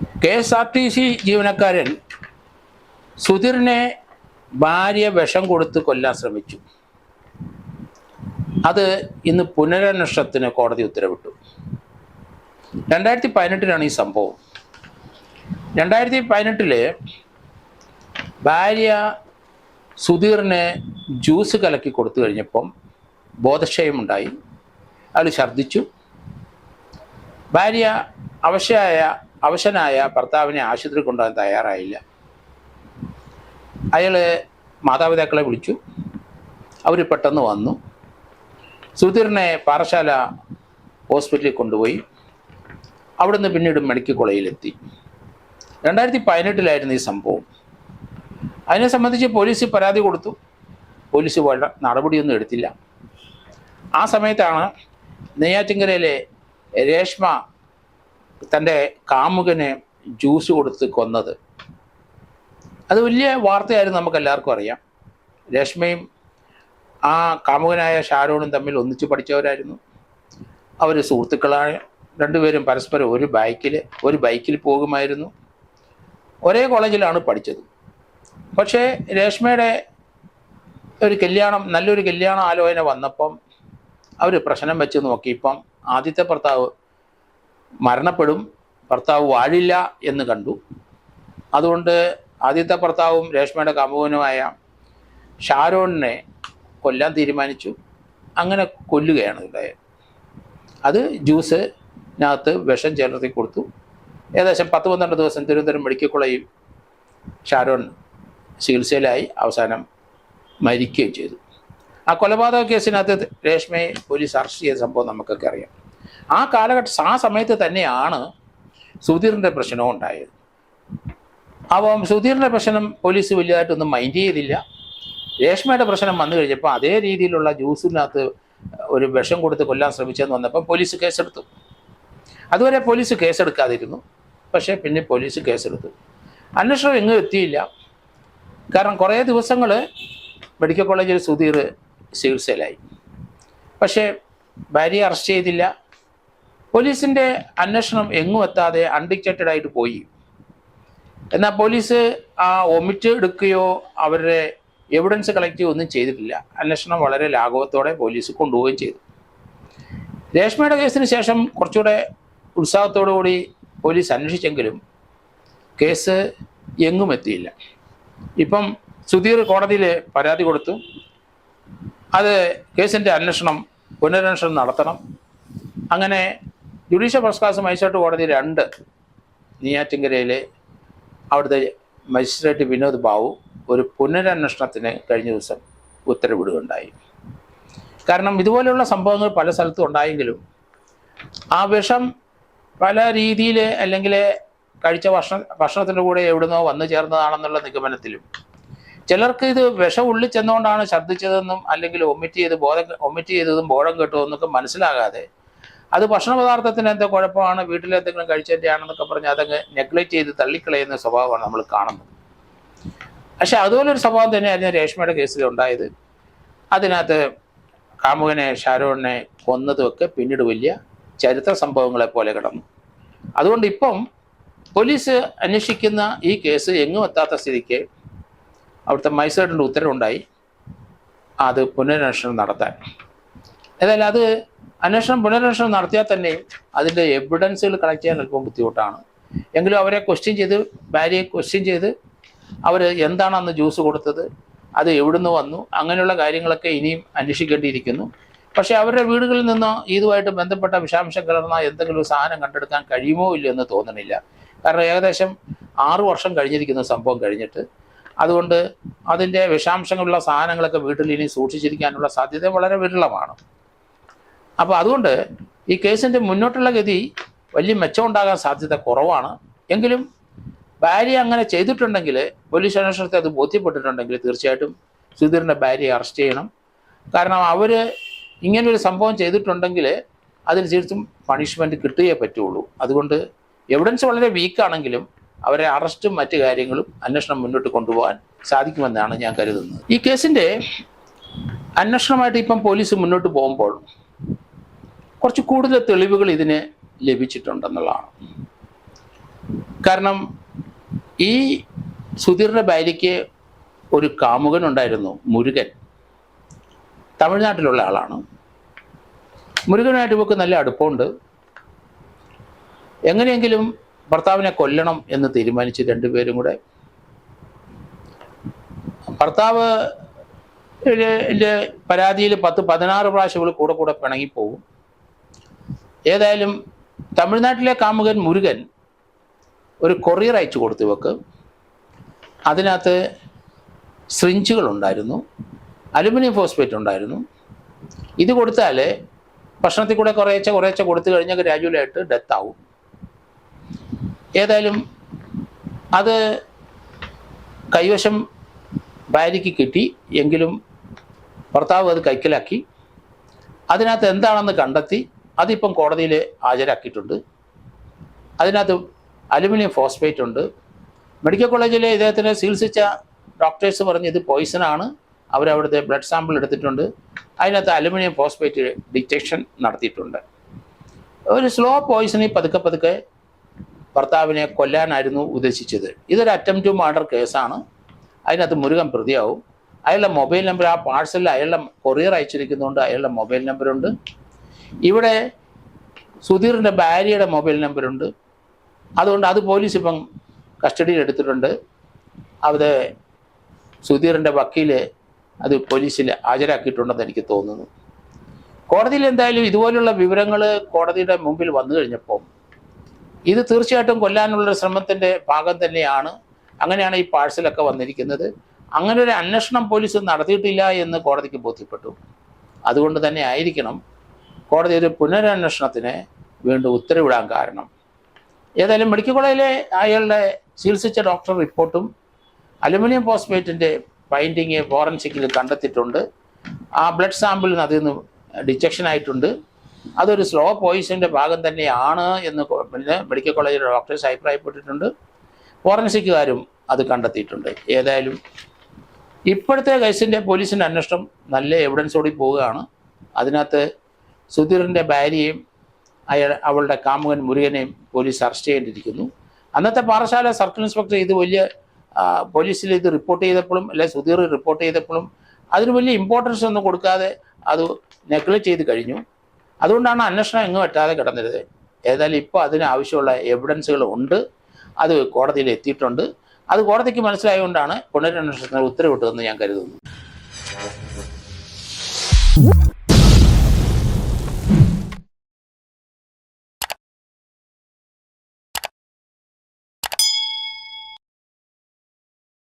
K S R T C ജീവനക്കാരൻ സുധീറിനെ ഭാര്യ വിഷം കൊടുത്ത് കൊല്ലാൻ ശ്രമിച്ചു. അത് ഇന്ന് പുനരന്വേഷണത്തിന് കോടതി ഉത്തരവിട്ടു. രണ്ടായിരത്തി പതിനെട്ടിലാണ് ഈ സംഭവം. രണ്ടായിരത്തി പതിനെട്ടിൽ ഭാര്യ സുധീറിന് ജ്യൂസ് കലക്കി കൊടുത്തു കഴിഞ്ഞപ്പം ബോധക്ഷയമുണ്ടായി അയാൾ ഛർദ്ദിച്ചു. ഭാര്യ അവശയായ അവശനായ ഭർത്താവിനെ ആശുപത്രി കൊണ്ടുപോകാൻ തയ്യാറായില്ല. അയാൾ മാതാപിതാക്കളെ വിളിച്ചു. അവർ പെട്ടെന്ന് വന്നു. സുധീറിനെ പാറശാല ഹോസ്പിറ്റലിൽ കൊണ്ടുപോയി. അവിടുന്ന് പിന്നീട് മെഡിക്കൽ കോളേജിലെത്തി. രണ്ടായിരത്തി പതിനെട്ടിലായിരുന്നു ഈ സംഭവം. അതിനെ സംബന്ധിച്ച് പോലീസ് പരാതി കൊടുത്തു. പോലീസ് വേണ്ട നടപടിയൊന്നും എടുത്തില്ല. ആ സമയത്താണ് നെയ്യാറ്റിങ്കരയിലെ രേഷ്മ തന്റെ കാമുകനെ ജ്യൂസ് കൊടുത്ത് കൊന്നത്. അത് വലിയ വാർത്തയായിരുന്നു നമുക്ക് എല്ലാവർക്കും അറിയാം. രശ്മയും ആ കാമുകനായ ഷാരോണും തമ്മിൽ ഒന്നിച്ച് പഠിച്ചവരായിരുന്നു. അവർ സുഹൃത്തുക്കളായ രണ്ടുപേരും പരസ്പരം ഒരു ബൈക്കിൽ ഒരു ബൈക്കിൽ പോകുമായിരുന്നു. ഒരേ കോളേജിലാണ് പഠിച്ചത്. പക്ഷേ രേഷ്മയുടെ ഒരു കല്യാണം നല്ലൊരു കല്യാണ ആലോചന വന്നപ്പം അവർ പ്രശ്നം വെച്ച് നോക്കിയപ്പം ആദ്യത്തെ ഭർത്താവ് മരണപ്പെടും. ഭർത്താവ് വാഴില്ല എന്ന് കണ്ടു. അതുകൊണ്ട് ആദ്യത്തെ ഭർത്താവും രേഷ്മയുടെ കാമുകനുമായ ഷാരോണിനെ കൊല്ലാൻ തീരുമാനിച്ചു. അങ്ങനെ കൊല്ലുകയാണ് ഉണ്ടായത് അത് ജ്യൂസിനകത്ത് വിഷം ചേർത്തി കൊടുത്തു. ഏകദേശം പത്ത് പന്ത്രണ്ട് ദിവസം തിരുവനന്തപുരം മെഡിക്കൽ കോളേജിൽ ഷാരോൺ ചികിത്സയിലായി അവസാനം മരിക്കുകയും ചെയ്തു. ആ കൊലപാതക കേസിനകത്ത് രേഷ്മയെ പോലീസ് അറസ്റ്റ് ചെയ്ത സംഭവം നമുക്കൊക്കെ അറിയാം. ആ കാലഘട്ട ആ സമയത്ത് തന്നെയാണ് സുധീറിന്റെ പ്രശ്നവും ഉണ്ടായത്. അപ്പം സുധീറിന്റെ പ്രശ്നം പോലീസ് വലിയതായിട്ടൊന്നും മൈൻഡ് ചെയ്തില്ല. രേഷ്മയുടെ പ്രശ്നം വന്നു കഴിഞ്ഞപ്പോൾ അതേ രീതിയിലുള്ള ജ്യൂസിനകത്ത് ഒരു വിഷം കൊടുത്ത് കൊല്ലാൻ ശ്രമിച്ചെന്ന് വന്നപ്പോൾ പോലീസ് കേസെടുത്തു. അതുവരെ പോലീസ് കേസെടുക്കാതിരുന്നു. പക്ഷേ പിന്നെ പോലീസ് കേസെടുത്തു. അന്വേഷണം എങ്ങും എത്തിയില്ല. കാരണം കുറേ ദിവസങ്ങൾ മെഡിക്കൽ കോളേജിൽ സുധീർ ചികിത്സയിലായി. പക്ഷേ ഭാര്യയെ അറസ്റ്റ് ചെയ്തില്ല. പോലീസിന്റെ അന്വേഷണം എങ്ങും എത്താതെ അൺഡിക്റ്റഡ് ആയിട്ട് പോയി. എന്നാൽ പോലീസ് ആ ഒമിറ്റ് എടുക്കുകയോ അവരുടെ എവിഡൻസ് കളക്ട് ചെയ്യുകയോ ഒന്നും ചെയ്തിട്ടില്ല. അന്വേഷണം വളരെ ലാഘവത്തോടെ പോലീസ് കൊണ്ടുപോവുകയും ചെയ്തു. രേഷ്മയുടെ കേസിന് ശേഷം കുറച്ചുകൂടെ ഉത്സാഹത്തോടു കൂടി പോലീസ് അന്വേഷിച്ചെങ്കിലും കേസ് എങ്ങും എത്തിയില്ല. ഇപ്പം സുധീർ കോടതിയിൽ പരാതി കൊടുത്തു. അത് കേസിന്റെ അന്വേഷണം പുനരന്വേഷണം നടത്തണം. അങ്ങനെ ജുഡീഷ്യൽ ഫസ്റ്റ് ക്ലാസ് മജിസ്ട്രേറ്റ് കോടതി രണ്ട് നെയ്യാറ്റിങ്കരയിലെ അവിടുത്തെ മജിസ്ട്രേറ്റ് വിനോദ് ബാബു ഒരു പുനരന്വേഷണത്തിന് കഴിഞ്ഞ ദിവസം ഉത്തരവിടുകയുണ്ടായി. കാരണം ഇതുപോലെയുള്ള സംഭവങ്ങൾ പല സ്ഥലത്തും ഉണ്ടായെങ്കിലും ആ വിഷം പല രീതിയിൽ അല്ലെങ്കിൽ കഴിച്ച ഭക്ഷണ ഭക്ഷണത്തിന്റെ കൂടെ എവിടുന്നോ വന്നു ചേർന്നതാണെന്നുള്ള നിഗമനത്തിലും ചിലർക്ക് ഇത് വിഷം ഉള്ളിൽ ചെന്നുകൊണ്ടാണ് ഛർദ്ദിച്ചതെന്നും അല്ലെങ്കിൽ ഒമിറ്റ് ചെയ്ത് ബോധം ഒമിറ്റ് ചെയ്തതും ബോധം കെട്ടുമെന്നൊക്കെ മനസ്സിലാകാതെ അത് ഭക്ഷണ പദാർത്ഥത്തിന് എന്തോ കുഴപ്പമാണ്? വീട്ടിൽ എന്തെങ്കിലും കഴിച്ചതിന്റെ ആണെന്നൊക്കെ പറഞ്ഞ് അതങ്ങ് നെഗ്ലക്റ്റ് ചെയ്ത് തള്ളിക്കളയുന്ന സ്വഭാവമാണ് നമ്മൾ കാണുന്നത്. പക്ഷെ അതുപോലൊരു സ്വഭാവം തന്നെയായിരുന്നു രേഷ്മയുടെ കേസിൽ ഉണ്ടായത്. അതിനകത്ത് കാമുകനെ ഷാരോണിനെ കൊന്നതുമൊക്കെ പിന്നീട് വലിയ ചരിത്ര സംഭവങ്ങളെ പോലെ കിടന്നു. അതുകൊണ്ട് ഇപ്പം പോലീസ് അന്വേഷിക്കുന്ന ഈ കേസ് എങ്ങും എത്താത്ത സ്ഥിതിക്ക് അവിടുത്തെ മജിസ്ട്രേറ്റിന്റെ ഉത്തരവുണ്ടായി. അത് പുനരന്വേഷണം നടത്താൻ. ഏതായാലും അത് അന്വേഷണം പുനരന്വേഷണം നടത്തിയാൽ തന്നെയും അതിന്റെ എവിഡൻസുകൾ കളക്ട് ചെയ്യാൻ അല്പം ബുദ്ധിമുട്ടാണ്. എങ്കിലും അവരെ ക്വസ്റ്റ്യൻ ചെയ്ത് ഭാര്യയെ ക്വസ്റ്റ്യൻ ചെയ്ത് അവർ എന്താണ് അന്ന് ജ്യൂസ് കൊടുത്തത് അത് എവിടുന്ന് വന്നു അങ്ങനെയുള്ള കാര്യങ്ങളൊക്കെ ഇനിയും അന്വേഷിക്കേണ്ടിയിരിക്കുന്നു. പക്ഷേ അവരുടെ വീടുകളിൽ നിന്നോ ഇതുമായിട്ട് ബന്ധപ്പെട്ട വിഷാംശം കലർന്ന എന്തെങ്കിലും സാധനം കണ്ടെടുക്കാൻ കഴിയുമോ ഇല്ലയോ എന്ന് തോന്നണില്ല. കാരണം ഏകദേശം ആറു വർഷം കഴിഞ്ഞിരിക്കുന്ന സംഭവം കഴിഞ്ഞിട്ട് അതുകൊണ്ട് അതിന്റെ വിഷാംശങ്ങളുള്ള സാധനങ്ങളൊക്കെ വീട്ടിൽ ഇനി സൂക്ഷിച്ചിരിക്കാനുള്ള സാധ്യത വളരെ വിരളമാണ്. അപ്പോൾ അതുകൊണ്ട് ഈ കേസിന്റെ മുന്നോട്ടുള്ള ഗതി വലിയ മെച്ചം ഉണ്ടാകാൻ സാധ്യത കുറവാണ്. എങ്കിലും ഭാര്യ അങ്ങനെ ചെയ്തിട്ടുണ്ടെങ്കിൽ പോലീസ് അന്വേഷണത്തെ അത് ബോധ്യപ്പെട്ടിട്ടുണ്ടെങ്കിൽ തീർച്ചയായിട്ടും സുധീറിന്റെ ഭാര്യയെ അറസ്റ്റ് ചെയ്യണം. കാരണം അവർ ഇങ്ങനൊരു സംഭവം ചെയ്തിട്ടുണ്ടെങ്കിൽ അതിന് തീർത്തും പണിഷ്മെന്റ് കിട്ടുകയേ പറ്റുള്ളൂ. അതുകൊണ്ട് എവിഡൻസ് വളരെ വീക്കാണെങ്കിലും അവരെ അറസ്റ്റും മറ്റു കാര്യങ്ങളും അന്വേഷണം മുന്നോട്ട് കൊണ്ടുപോകാൻ സാധിക്കുമെന്നാണ് ഞാൻ കരുതുന്നത്. ഈ കേസിന്റെ അന്വേഷണമായിട്ട് ഇപ്പം പോലീസ് മുന്നോട്ട് പോകുമ്പോൾ കുറച്ച് കൂടുതൽ തെളിവുകൾ ഇതിന് ലഭിച്ചിട്ടുണ്ടെന്നുള്ളതാണ്. കാരണം ഈ സുധീറിന്റെ ഭാര്യയ്ക്ക് ഒരു കാമുകൻ ഉണ്ടായിരുന്നു മുരുകൻ. തമിഴ്നാട്ടിലുള്ള ആളാണ്. മുരുകനായിട്ട് ഇവക്ക് നല്ല അടുപ്പമുണ്ട്. എങ്ങനെയെങ്കിലും ഭർത്താവിനെ കൊല്ലണം എന്ന് തീരുമാനിച്ച് രണ്ടുപേരും കൂടെ ഭർത്താവ് പരാതിയിൽ പത്ത് പതിനാറ് പ്രാവശ്യം ഇവൾ കൂടെ കൂടെ പിണങ്ങിപ്പോവും ഏതായാലും തമിഴ്നാട്ടിലെ കാമുകൻ മുരുകൻ ഒരു കൊറിയർ അയച്ചു കൊടുത്തു ഇവക്ക്. അതിനകത്ത് സ്രിഞ്ചുകൾ ഉണ്ടായിരുന്നു അലുമിനിയം ഫോസ്ഫേറ്റ് ഉണ്ടായിരുന്നു. ഇത് കൊടുത്താൽ ഭക്ഷണത്തിൽ കൂടെ കുറേശ്ശെ കുറേശ്ശെ കൊടുത്തു കഴിഞ്ഞാൽ ഗ്രാജുവലായിട്ട് ഡെത്ത് ആവും. ഏതായാലും അത് കൈവശം ഭാര്യയ്ക്ക് കിട്ടി എങ്കിലും ഭർത്താവ് അത് കൈക്കലാക്കി. അതിനകത്ത് എന്താണെന്ന് കണ്ടെത്തി അതിപ്പം കോടതിയിൽ ഹാജരാക്കിയിട്ടുണ്ട്. അതിനകത്ത് അലുമിനിയം ഫോസ്ഫേറ്റ് ഉണ്ട്. മെഡിക്കൽ കോളേജിലെ ഇദ്ദേഹത്തിന് ചികിത്സിച്ച ഡോക്ടേഴ്സ് പറഞ്ഞ് ഇത് പോയിസൺ പോയിസണാണ് അവരവിടുത്തെ ബ്ലഡ് സാമ്പിൾ എടുത്തിട്ടുണ്ട്. അതിനകത്ത് അലുമിനിയം ഫോസ്ഫേറ്റ് ഡിറ്റക്ഷൻ നടത്തിയിട്ടുണ്ട്. ഒരു സ്ലോ പോയിസണി പതുക്കെ പതുക്കെ ഭർത്താവിനെ കൊല്ലാനായിരുന്നു ഉദ്ദേശിച്ചത്. ഇതൊരു അറ്റംപ്റ്റ് ടു മർഡർ കേസാണ്. അതിനകത്ത് മുരുകൻ പ്രതിയാവും. അയാളുടെ മൊബൈൽ നമ്പർ ആ പാഴ്സലിൽ അയാളുടെ കൊറിയർ അയച്ചിരിക്കുന്നതുകൊണ്ട് അയാളുടെ മൊബൈൽ നമ്പറുണ്ട് ഇവിടെ സുധീറിന്റെ ഭാര്യയുടെ മൊബൈൽ നമ്പറുണ്ട്. അതുകൊണ്ട് അത് പോലീസ് ഇപ്പം കസ്റ്റഡിയിൽ എടുത്തിട്ടുണ്ട്. അവിടെ സുധീറിന്റെ വക്കീൽ അത് പോലീസിൽ ഹാജരാക്കിയിട്ടുണ്ടെന്ന് എനിക്ക് തോന്നുന്നു. കോടതിയിൽ എന്തായാലും ഇതുപോലുള്ള വിവരങ്ങൾ കോടതിയുടെ മുമ്പിൽ വന്നു കഴിഞ്ഞപ്പോൾ ഇത് തീർച്ചയായിട്ടും കൊല്ലാനുള്ള ശ്രമത്തിന്റെ ഭാഗം തന്നെയാണ്. അങ്ങനെയാണ് ഈ പാഴ്സലൊക്കെ വന്നിരിക്കുന്നത്. അങ്ങനെ ഒരു അന്വേഷണം പോലീസ് നടത്തിയിട്ടില്ല എന്ന് കോടതിക്ക് ബോധ്യപ്പെട്ടു. അതുകൊണ്ട് തന്നെ ആയിരിക്കണം. കോടതി ഒരു പുനരന്വേഷണത്തിന് വീണ്ടും ഉത്തരവിടാൻ കാരണം. ഏതായാലും മെഡിക്കൽ കോളേജിലെ അയാളുടെ ചികിത്സിച്ച ഡോക്ടർ റിപ്പോർട്ടും അലുമിനിയം ഫോസ്ഫേറ്റിന്റെ ഫൈൻഡിങ് ഫോറൻസിക്കിൽ കണ്ടെത്തിയിട്ടുണ്ട്. ആ ബ്ലഡ് സാമ്പിളിൽ നിന്ന് അതിൽ നിന്ന് ഡിറ്റക്ഷൻ ആയിട്ടുണ്ട്. അതൊരു സ്ലോ പോയിസന്റെ ഭാഗം തന്നെയാണ് എന്ന് മെഡിക്കൽ കോളേജിലെ ഡോക്ടേഴ്സ് അഭിപ്രായപ്പെട്ടിട്ടുണ്ട്. ഫോറൻസിക്കുകാരും അത് കണ്ടെത്തിയിട്ടുണ്ട്. ഏതായാലും ഇപ്പോഴത്തെ കേസിന്റെ പോലീസിന്റെ അന്വേഷണം നല്ല എവിഡൻസോടി പോവുകയാണ്. അതിനകത്ത് സുധീറിന്റെ ഭാര്യയും അയാൾ അവളുടെ കാമുകൻ മുരുകനെയും പോലീസ് അറസ്റ്റ് ചെയ്യേണ്ടിയിരിക്കുന്നു. അന്നത്തെ പാറശാല സർക്കിൾ ഇൻസ്പെക്ടർ ഇത് വലിയ പോലീസിൽ ഇത് റിപ്പോർട്ട് ചെയ്തപ്പോഴും അല്ലെ സുധീർ റിപ്പോർട്ട് ചെയ്തപ്പോഴും അതിന് വലിയ ഇമ്പോർട്ടൻസ് ഒന്നും കൊടുക്കാതെ അത് നെഗ്ലക്ട് ചെയ്ത് കഴിഞ്ഞു. അതുകൊണ്ടാണ് അന്വേഷണം എങ്ങും എത്താതെ കിടന്നിരുന്നത് ഏതായാലും ഇപ്പോൾ അതിന് ആവശ്യമുള്ള എവിഡൻസുകൾ ഉണ്ട്. അത് കോടതിയിൽ എത്തിയിട്ടുണ്ട്. അത് കോടതിക്ക് മനസ്സിലായതുകൊണ്ടാണ് പുനരന്വേഷണത്തിന് ഉത്തരവിട്ടതെന്ന് ഞാൻ കരുതുന്നു.